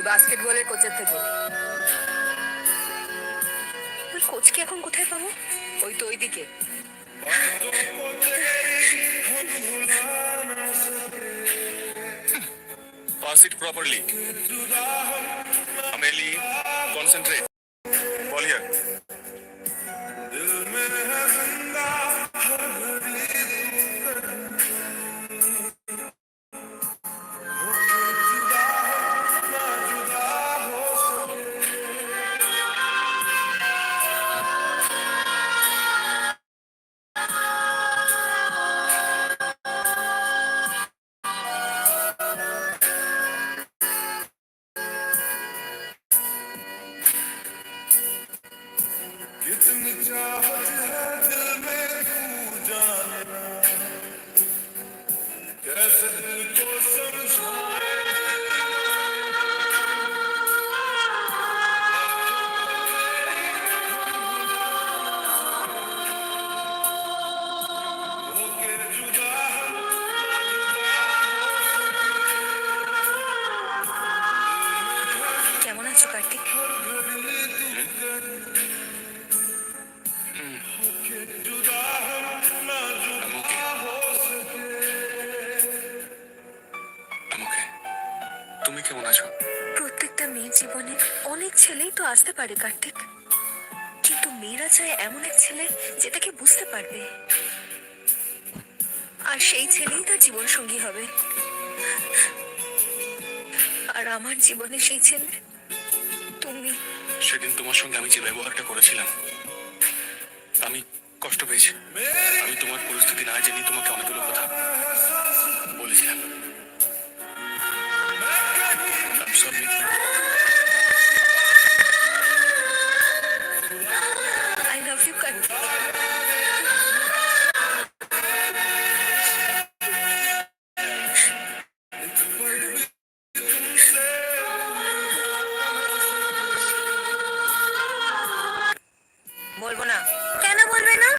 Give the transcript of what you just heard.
ওই বাস্কেটবলের কোচের থেকে ওই কোচকে এখন কোথায় পাবো ওই তো ওইদিকে Pass it properly. Amelie, concentrate. कितनी चाहत है दिल में तू जाने कैसे दिल को समझाए होके जुदा हम কেমন আছো কার্তিক তুমি কেমন আছো? প্রত্যেকটা মেয়ের জীবনে অনেক ছেলেই তো আসতে পারে কার্তিক। কিন্তু মেয়েরা চায় এমন এক ছেলে যে তাকে বুঝতে পারবে। আর সেই ছেলেই তার জীবন সঙ্গী হবে। আর আমার জীবনে সেই ছেলে তুমি। সেদিন তোমার সঙ্গে আমি যে ব্যবহারটা করেছিলাম আমি কষ্ট পেয়েছি। আমি তোমার পরিস্থিতি না জেনে তোমাকে অনেকগুলো কথা i arkadaşlar lütfen.